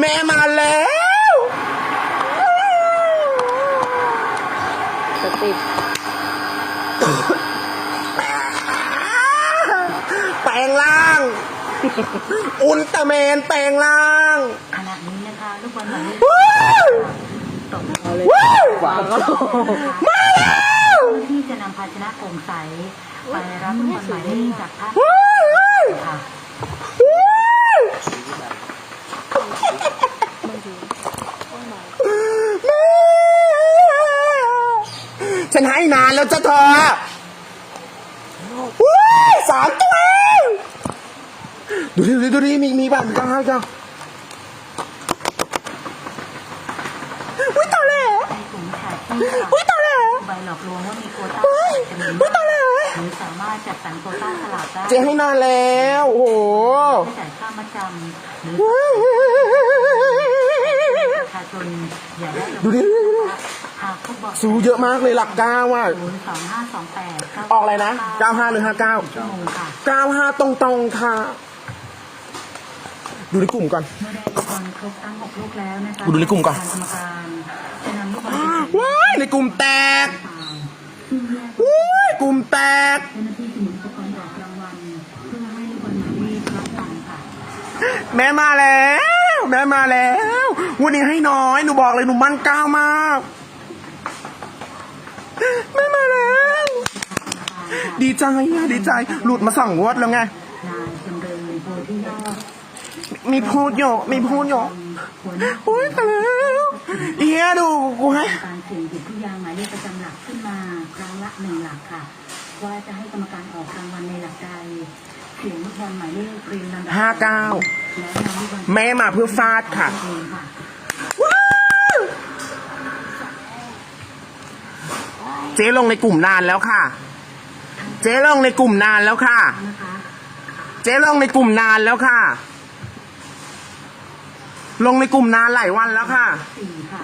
แม่มาแล้วสติดแปลงร่าง อุลตร้าแมนแปลงร่างขณะนี้นะคะลูกบอลหมายเลขวู้ตกเอาเลยวู้ขวางก็มาแล้วที่จะนำภาชนะโปร่งใสไปรับลูกบอลหมายเลขจากท่านวู้ค่ะ วู้แม่ ฉันให้นานแล้วจ้ะเธอวู้สามตัวเองดูดิดูดิดูดิมีมีบ้างมีบ้างจ้ะอุ้ยตายแล้วในกลุ่มมิจฉาชีพอุ้ยตายแล้ว ใบหลอกลวงว่ามีโควต้าเฮ้ยจำนวนเฮ้ยตายแล้วหรือสามารถจัดสรรโควต้าสลากได้เจ๊ให้นานแล้วโอ้โหไม่จ่ายค่ามัดจำหรือประชาชนอย่าได้ลงดูดิดูดิ ดูดิหากพบเบอกสูเยอะมากเลยหลักเก้าว่ะศูนย์สองห้าสองแปดออกอะไรนะ95หรือ59ชั่วโมงค่ะเก้าห้าตรงตรงๆค่ะ ดูในกลุ่มก่อน เมื่อได้ลูกบอลครบทั้งหกลูกแล้วนะคะกูดูในกลุ่มก่อนทางกรรมการจะนำลูกบอลไปเก็บว้ายในกลุ่มแตกซึ่งแยก ว้ายกลุ่มแตก เจ้าหน้าที่จะหมุนอุปกรณ์ออกรางวัลเพื่อให้ลูกบอลหมายเลขรับตังค์ค่ะ แม่มาแล้ว แม่มาแล้ว วันนี้ให้น้อย หนูบอกเลยหนูมั่นก้าวมาก แม่มาแล้ว ดีใจอะดีใจ หลุดมาสองงวดแล้วไงนายจำเริญโพธิยอดมีพูดโยกมีพูดโยกหัวหน้าโอ้ยตายแล้วเอียดูกูให้การเสี่ยงหยิบทุกอย่างหมายเลขประจำหลักขึ้นมาครั้งละหนึ่งหลักค่ะ ว่าจะให้กรรมการออกรางวัลในหลักใดเสียงลูกบอลหมายเลขเรียงลำดับห้าเก้าและนำลูกบอลแม่มาเพื่อฟาดค่ะ เจ๊ลงในกลุ่มนานแล้วค่ะ เจ๊ลงในกลุ่มนานแล้วค่ะ นะคะเจ๊ลงในกลุ่มนานแล้วค่ะ ลงในกลุ่มนานหลายวันแล้วค่ะ สี่ค่ะ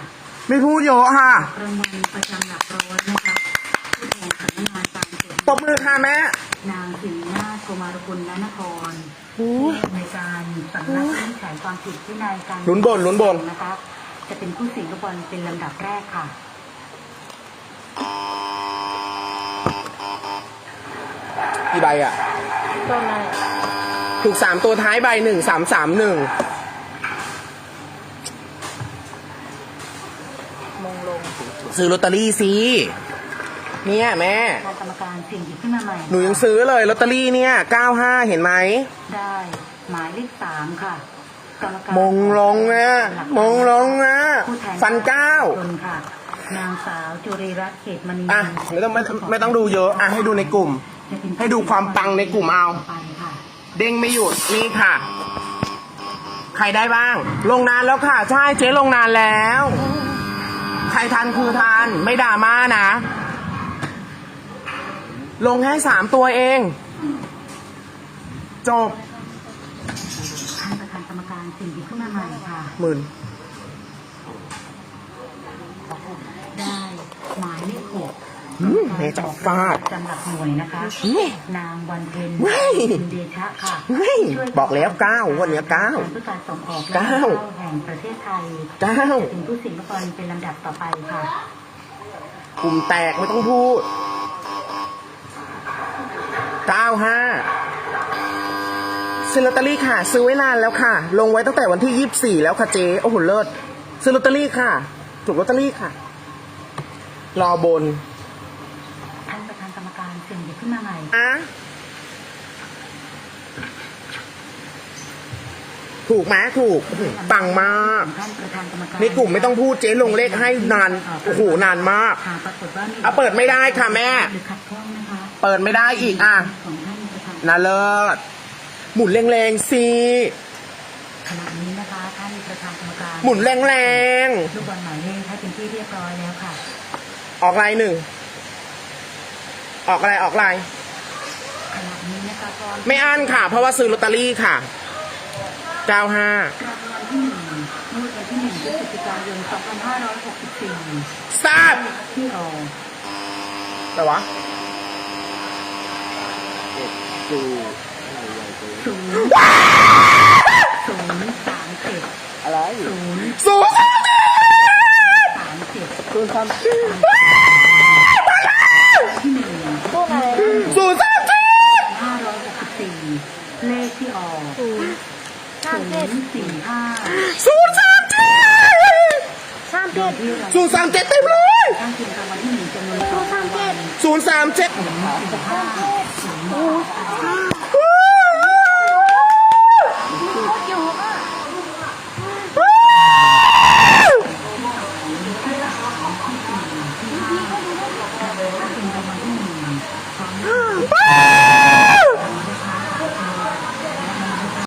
ไม่พูดเยอะค่ะ รางวัลประจำหลักร้อยนะคะผู้แทนสำนักงานการตรวจตบมือค่ะแม่นางสิรินาถโกมารกุลนนครโอ้ยในการสำนักวินิจฉัยความผิดที่นายการลุ้นบนลุ้นบน นะคะ จะเป็นผู้เสียงลูกบอลเป็นลำดับแรกค่ะ กี่ใบอะต้นอะไรถูกสามตัวท้ายใบหนึ่งสามสามหนึ่งมงลงซื้อลอตเตอรี่สิเนี่ยแม่ทางกรรมการเสี่ยงหยิบขึ้นมาใหม่หนูยังซื้อเลยลอตเตอรี่เนี่ยเก้าห้าเห็นไหม ได้ หมายเลขสามค่ะ กรรมการมงลงนะมงลงนะผู้แทนฟันเก้า คนค่ะ นางสาวจุรีรัตน์เขตมณีอะไม่ต้องไม่ไม่ต้องดูเยอะ อะให้ดูในกลุ่ม จะเป็นให้ดูความปังในกลุ่มเอาไปค่ะ เด้งไม่หยุดนี่ค่ะ ใครได้บ้าง ลงนานแล้วค่ะ ใช่เจ๊ลงนานแล้ว ใครทันคือทันไม่ด่ามานะ ลงแค่สามตัวเอง จบ ท่านประธานกรรมการเสี่ยงหยิบขึ้นมาใหม่ค่ะ หมื่น ได้หมายเลขหก อืมแม่จะฟาดจำหลักหน่วยนะคะอืมนางวันเพ็ญเว้ยบุญเดชะค่ะเฮ้ยช่วยบอกแล้วเก้าวันเนี้ยเก้าเพื่อการส่งออกและเก้าเข้าแห่งประเทศไทยเก้าถึงผู้สิงห์กรเป็นลำดับต่อไปค่ะกลุ่มแตกไม่ต้องพูดเก้าห้าซื้อลอตเตอรี่ค่ะ ซื้อไว้นานแล้วค่ะ ลงไว้ตั้งแต่วันที่ยี่สิบสี่แล้วค่ะเจ๊โอ้โหเลิศซื้อลอตเตอรี่ค่ะ ถูกลอตเตอรี่ค่ะ รอบนท่าน ขึ้นมาใหม่อะถูกไหมถูกอื้อหือปังมาก ท่านประธานกรรมการในกลุ่มไม่ต้องพูดเจ๊ลงเลขให้นานโอ้โหนานมากหากปรากฏว่ามีอะเปิดไม่ได้ค่ะแม่ หรือขัดข้องนะคะเปิดไม่ได้อีกอะของท่านประธานน่าเลิศหมุนแรงๆสิขณะนี้นะคะท่านประธานกรรมการหมุนแรงลูกบอลหมายเลขให้เป็นที่เรียบร้อยแล้วค่ะ ๆออกลายหนึ่ง ออกอะไรออกลายขณะนี้นะคะก็ไม่อั้นค่ะ เพราะว่าซื้อลอตเตอรี่ค่ะ95รางวัลที่หนึ่งงวดวันที่หนึ่งพฤศจิกายน2564ทราบที่ออกแต่วะศูนย์ศูนย์สามเจ็ดอะไรศูนย์ศูนย์สามเจ็ด สามเจ็ดศูนย์สามที่หนึ่ง ตัวไหน ศูนย์สามเจ็ด ห้าร้อยหกสิบสี่เลข ที่ออกศูนย์สามเจ็ดสี่ห้าศูนย์สามเจ็ดสามโดเจ็ยดที่เราศูนย์สามเจ็ดเต็มเลยตั้งเพียงรางวัลที่หนึ่งจำนวนสองรางวัลศูนย์สามเจ็ด ศูนย์สิบห้าศูนย์